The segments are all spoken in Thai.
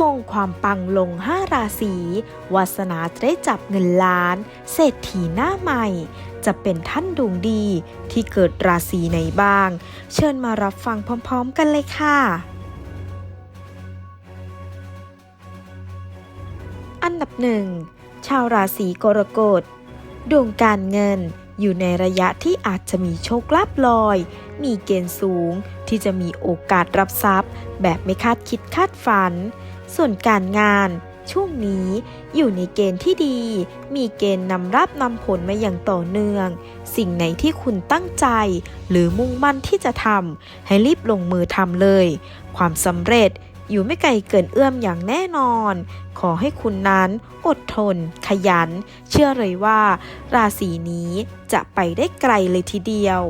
มงความปังลง5ราศีวาสนาจะได้จับเงินล้าน เศรษฐีหน้าใหม่ จะเป็นท่านดวงดีที่เกิดราศีไหนบ้าง เชิญมารับฟังพร้อมๆกันเลยค่ะอันดับหนึ่งชาวราศีกรกฎ ดวงการเงินอยู่ในระยะที่อาจจะมีโชคลาภลอย มีเกณฑ์สูง ที่จะมีโอกาสรับทรัพย์ แบบไม่คาดคิดคาดฝัน ส่วนการงาน ช่วงนี้อยู่ในเกณฑ์ที่ดี มีเกณฑ์นำรับนำผลมาอย่างต่อเนื่อง สิ่งไหนที่คุณตั้งใจ หรือมุ่งมั่นที่จะทำให้รีบลงมือทำเลย ความสำเร็จอยู่ไม่ไกลเกินเอื้อมอย่างแน่นอน ขอให้คุณนั้นอดทน ขยัน เชื่อเลยว่า ราศีนี้จะไปได้ไกลเลยทีเดียว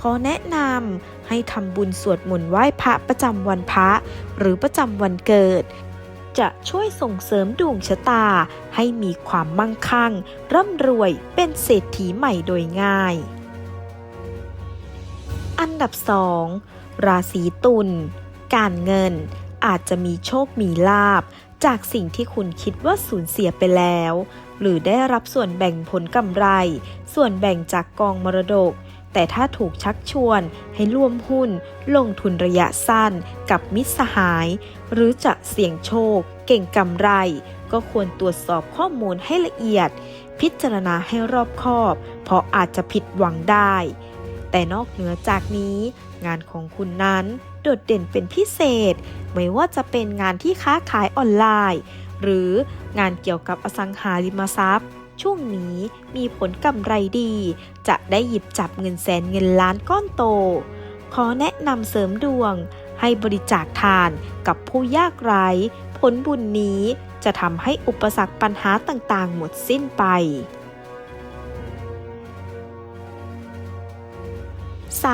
ขอแนะนำ ให้ทำบุญสวดมนต์ไหว้พระประจำวันพระ หรือประจำวันเกิด จะช่วยส่งเสริมดวงชะตา ให้มีความมั่งคั่ง ร่ำรวยเป็นเศรษฐีใหม่โดยง่าย อันดับ 2 ราศีตุลการเงินอาจจะมีโชคมีลาบ จากสิ่งที่คุณคิดว่าสูญเสียไปแล้ว หรือได้รับส่วนแบ่งผลกำไร ส่วนแบ่งจากกองมรดก แต่ถ้าถูกชักชวนให้ร่วมหุ้น ลงทุนระยะสั้นกับมิตรสหาย หรือจะเสี่ยงโชค เก่งกำไร ก็ควรตรวจสอบข้อมูลให้ละเอียด พิจารณาให้รอบคอบ เพราะอาจจะผิดหวังได้ แต่นอกเหนือจากนี้ งานของคุณนั้นโดดเด่นเป็นพิเศษ ไม่ว่าจะเป็นงานที่ค้าขายออนไลน์ หรืองานเกี่ยวกับอสังหาริมทรัพย์ ช่วงนี้มีผลกำไรดี จะได้หยิบจับเงินแสนเงินล้านก้อนโต ขอแนะนำเสริมดวง ให้บริจาคทานกับผู้ยากไร้ ผลบุญนี้จะทำให้อุปสรรคปัญหาต่างๆ หมดสิ้นไป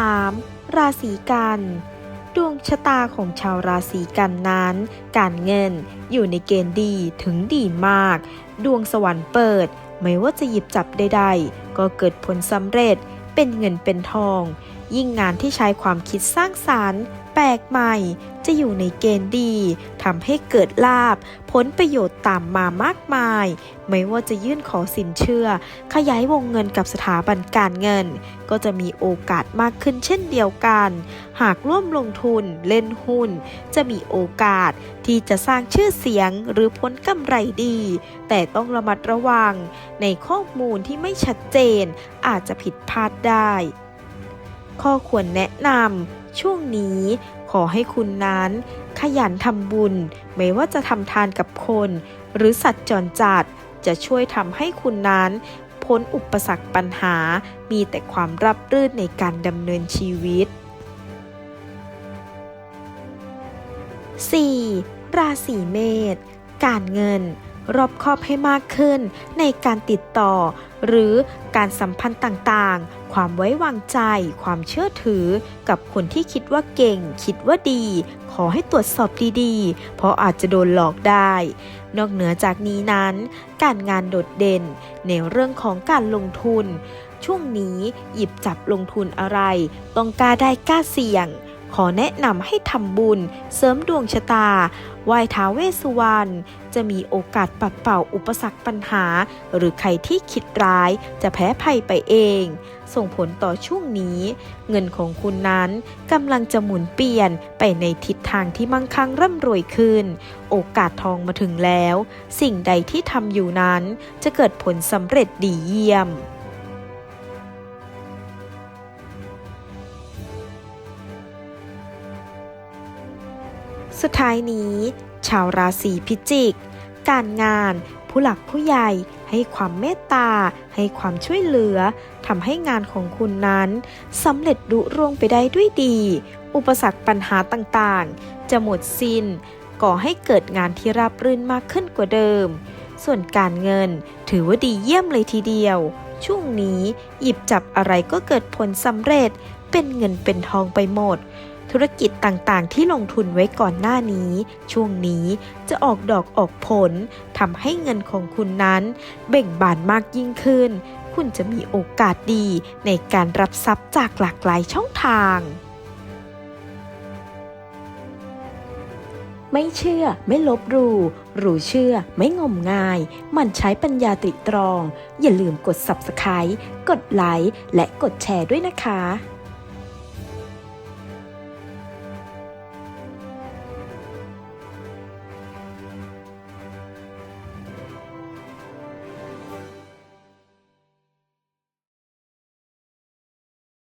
3. ราศีกันดวงชะตาของชาวราศีกันนั้น การเงินอยู่ในเกณฑ์ดีถึงดีมาก ดวงสวรรค์เปิด ไม่ว่าจะหยิบจับใดๆ ก็เกิดผลสำเร็จเป็นเงินเป็นทอง ยิ่งงานที่ใช้ความคิดสร้างสารรค์ ลกใหม่ จะอยู่ในเกณฑ์ดีทำให้เกิดลาบ ผลประโยชน์ตามมามากมาย ไม่ว่าจะยื่นขอสินเชื่อ ขยายวงเงินกับสถาบันการเงิน ก็จะมีโอกาสมากขึ้นเช่นเดียวกัน หากร่วมลงทุนเล่นหุ้น จะมีโอกาสที่จะสร้างชื่อเสียงหรือผลกำไรดี แต่ต้องระมัดระวัง ในข้อมูลที่ไม่ชัดเจนอาจจะผิดพลาดได้ข้อควรแนะนำ ช่วงนี้ขอให้คุณนั้น ขยันทำบุญ ไม่ว่าจะทำทานกับคน หรือสัตว์จรจัดจะช่วยทำให้คุณนั้นพ้นอุปสรรคปัญหา มีแต่ความรับรื่นในการดำเนินชีวิต 4. ราศีเมษการเงิน รอบคอบให้มากขึ้น ในการติดต่อ หรือการสัมพันธ์ต่างๆ ความไว้วางใจ ความเชื่อถือ กับคนที่คิดว่าเก่ง คิดว่าดี ขอให้ตรวจสอบดีๆ เพราะอาจจะโดนหลอกได้ นอกเหนือจากนี้นั้น การงานโดดเด่น ในเรื่องของการลงทุน ช่วงนี้หยิบจับลงทุนอะไร ต้องกล้าได้กล้าเสี่ยง ขอแนะนำให้ทำบุญ เสริมดวงชะตา ไหว้ท้าเวสสุวรรณ จะมีโอกาสปัดเป่าอุปสรรคปัญหา หรือใครที่คิดร้ายจะแพ้ภัยไปเอง ส่งผลต่อช่วงนี้ เงินของคุณนั้นกำลังจะหมุนเปลี่ยนไปในทิศทางที่มั่งคั่งร่ำรวยขึ้น โอกาสทองมาถึงแล้ว สิ่งใดที่ทำอยู่นั้นจะเกิดผลสำเร็จดีเยี่ยม สุดท้ายนี้ ชาวราศีพิจิก การงานผู้หลักผู้ใหญ่ให้ความเมตตา ให้ความช่วยเหลือทำให้งานของคุณนั้นสำเร็จรุร่วงไปได้ด้วยดี อุปสรรคปัญหาต่างๆ จะหมดสิน้น ก่อให้เกิดงานที่ราบรื่นมากขึ้นกว่าเดิม ส่วนการเงินถือว่าดีเยี่ยมเลยทีเดียว ช่วงนี้หยิบจับอะไรก็เกิดผลสำเร็จเป็นเงินเป็นทองไปหมด ธุรกิจต่างๆ ที่ลงทุนไว้ก่อนหน้านี้ ช่วงนี้จะออกดอกออกผลทำให้เงินของคุณนั้น เบ่งบานมากยิ่งขึ้น คุณจะมีโอกาสดีในการรับทรัพย์จากหลากหลายช่องทาง ไม่เชื่อไม่ลบหลู่รู้เชื่อไม่งมงาย มันใช้ปัญญาตริตรอง อย่าลืมกด Subscribe กดไลค์และกดแชร์ด้วยนะคะ